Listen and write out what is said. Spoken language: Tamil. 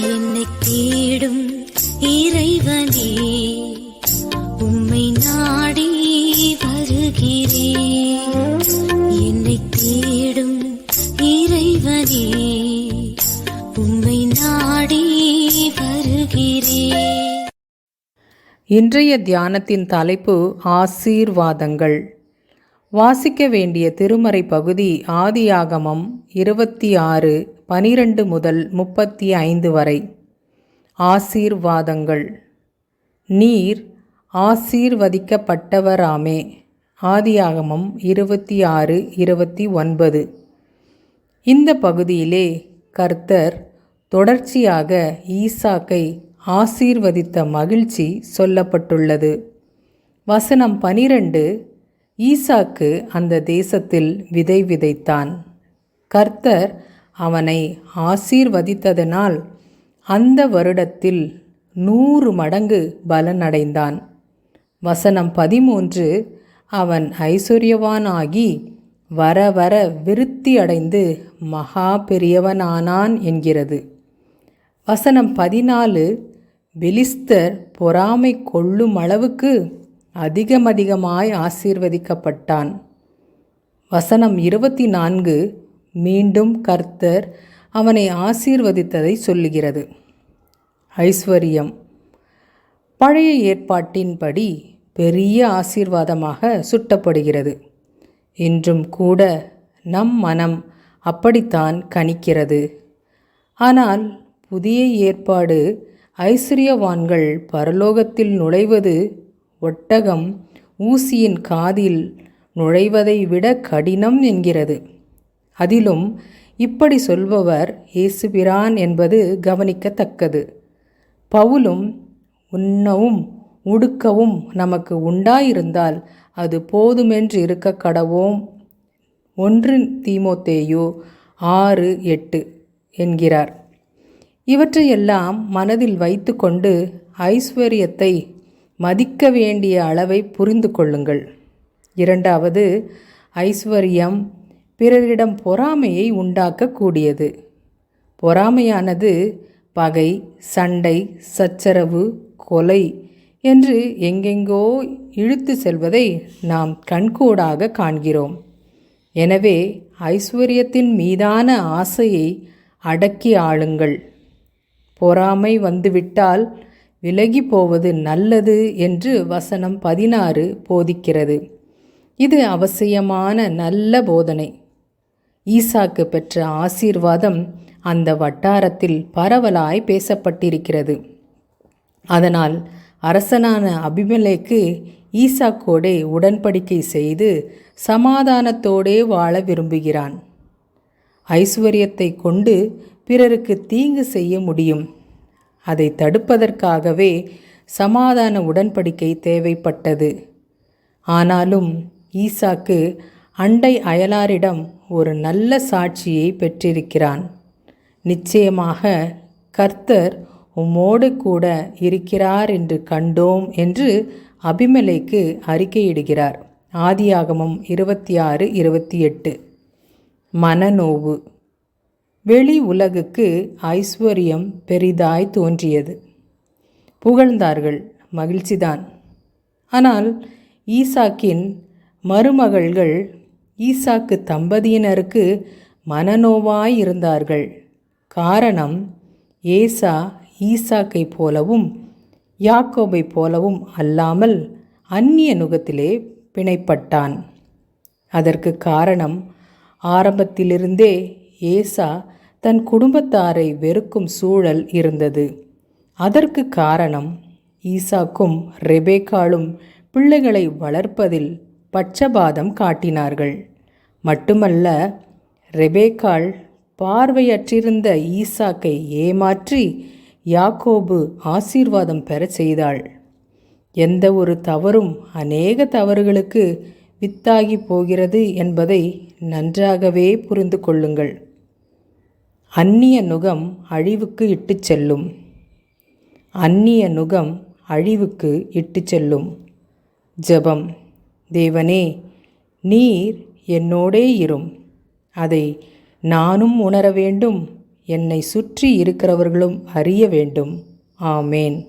என்னை தேடும் இறைவனே உம்மை நாடி வருகிறேன் என்னை தேடும் இறைவனே உம்மை நாடி வருகிறேன் இன்றைய தியானத்தின் தலைப்பு ஆசீர்வாதங்கள். வாசிக்க வேண்டிய திருமறை பகுதி ஆதியாகமம் இருபத்தி ஆறு பனிரெண்டு முதல் முப்பத்தி ஐந்து வரை. ஆசீர்வாதங்கள். நீர் ஆசீர்வதிக்கப்பட்டவராமே. ஆதியாகமம் இருபத்தி ஆறு இருபத்தி ஒன்பது. இந்த பகுதியிலே கர்த்தர் தொடர்ச்சியாக ஈசாக்கை ஆசீர்வதித்த மகிழ்ச்சி சொல்லப்பட்டுள்ளது. வசனம் பனிரெண்டு ஈசாக்கு அந்த தேசத்தில் விதை விதைத்தான். கர்த்தர் அவனை ஆசீர்வதித்ததனால் அந்த வருடத்தில் நூறு மடங்கு பலனடைந்தான். வசனம் பதிமூன்று அவன் ஐஸ்வர்யவானாகி வர வர விருத்தி அடைந்து மகா பெரியவனானான் என்கிறது. வசனம் பதினாலு பெலிஸ்தர் பொறாமை கொள்ளும் அளவுக்கு அதிகமதிகமாய் ஆசீர்வதிக்கப்பட்டான். வசனம் இருபத்தி நான்கு மீண்டும் கர்த்தர் அவனை ஆசீர்வதித்ததை சொல்லுகிறது. ஐஸ்வர்யம். பழைய ஏற்பாட்டின்படி பெரிய ஆசீர்வாதமாக சுட்டப்படுகிறது. இன்றும் கூட நம் மனம் அப்படித்தான் கணிக்கிறது ஆனால் புதிய ஏற்பாடு ஐஸ்வர்யவான்கள் பரலோகத்தில் நுழைவது ஒட்டகம் ஊசியின் காதில் நுழைவதை விட கடினம் என்கிறது. அதிலும் இப்படி சொல்பவர் இயேசுபிரான் என்பது கவனிக்கத்தக்கது. பவுலும் உண்ணவும் உடுக்கவும் நமக்கு உண்டாயிருந்தால் அது போதுமென்று இருக்க கடவோம். ஒன்று தீமோத்தேயோ ஆறு எட்டு என்கிறார். இவற்றையெல்லாம் மனதில் வைத்துக்கொண்டு ஐஸ்வர்யத்தை மதிக்க வேண்டிய அளவை புரிந்து கொள்ளுங்கள். இரண்டாவது ஐஸ்வர்யம் பிறரிடம் பொறாமையை உண்டாக்கக்கூடியது. பொறாமையானது பகை சண்டை சச்சரவு கொலை என்று எங்கெங்கோ இழுத்து செல்வதை நாம் கண்கூடாக காண்கிறோம். எனவே ஐஸ்வர்யத்தின் மீதான ஆசையை அடக்கி ஆளுங்கள். பொறாமை வந்துவிட்டால் விலகி போவது நல்லது என்று வசனம் பதினாறு போதிக்கிறது. இது அவசியமான நல்ல போதனை. ஈசாக்கு பெற்ற ஆசீர்வாதம் அந்த வட்டாரத்தில் பரவலாய் பேசப்பட்டிருக்கிறது. அதனால் அரசனான அபிமலைக்கு ஈசாக்கோடே உடன்படிக்கை செய்து சமாதானத்தோடே வாழ விரும்புகிறான். ஐஸ்வர்யத்தை கொண்டு பிறருக்கு தீங்கு செய்ய முடியும். அதை தடுப்பதற்காகவே சமாதான உடன்படிக்கை தேவைப்பட்டது. ஆனாலும் ஈசாக்கு அண்டை அயலாரிடம் ஒரு நல்ல சாட்சியை பெற்றிருக்கிறான். நிச்சயமாக கர்த்தர் உம்மோடு கூட இருக்கிறார் என்று கண்டோம் என்று அபிமலைக்கு அறிக்கையிடுகிறார். ஆதியாகமம் இருபத்தி ஆறு இருபத்தி எட்டு. மனநோவு. வெளி உலகுக்கு ஐஸ்வர்யம் பெரிதாய் தோன்றியது. புகழ்ந்தார்கள். மகிழ்ச்சிதான். ஆனால் ஈசாக்கின் மருமகள்கள் ஈசாக்கு தம்பதியினருக்கு மனநோவாய் இருந்தார்கள். காரணம் ஏசா ஈசாக்கை போலவும் யாக்கோபை போலவும் அல்லாமல் அந்நிய நுகத்திலே பிணைப்பட்டான். அதற்கு காரணம் ஆரம்பத்திலிருந்தே ஏசா தன் குடும்பத்தாரை வெறுக்கும் சூழல் இருந்தது. அதற்கு காரணம் ஈசாக்கும் ரெபேக்காலும் பிள்ளைகளை வளர்ப்பதில் பட்சபாதம் காட்டினார்கள். மட்டுமல்ல ரெபேக்காள் பார்வையற்றிருந்த ஈசாக்கை ஏமாற்றி யாக்கோபு ஆசீர்வாதம் பெறச் செய்தாள். எந்த ஒரு தவறும் அநேக தவறுகளுக்கு வித்தாகி போகிறது என்பதை நன்றாகவே புரிந்து கொள்ளுங்கள். அந்நிய நுகம் அழிவுக்கு இட்டுச் செல்லும். அந்நிய நுகம் அழிவுக்கு இட்டுச் செல்லும். ஜெபம். தேவனே நீர் என்னோடே இரும். அதை நானும் உணர வேண்டும் என்னை சுற்றி இருக்கிறவர்களும் அறிய வேண்டும். ஆமேன்.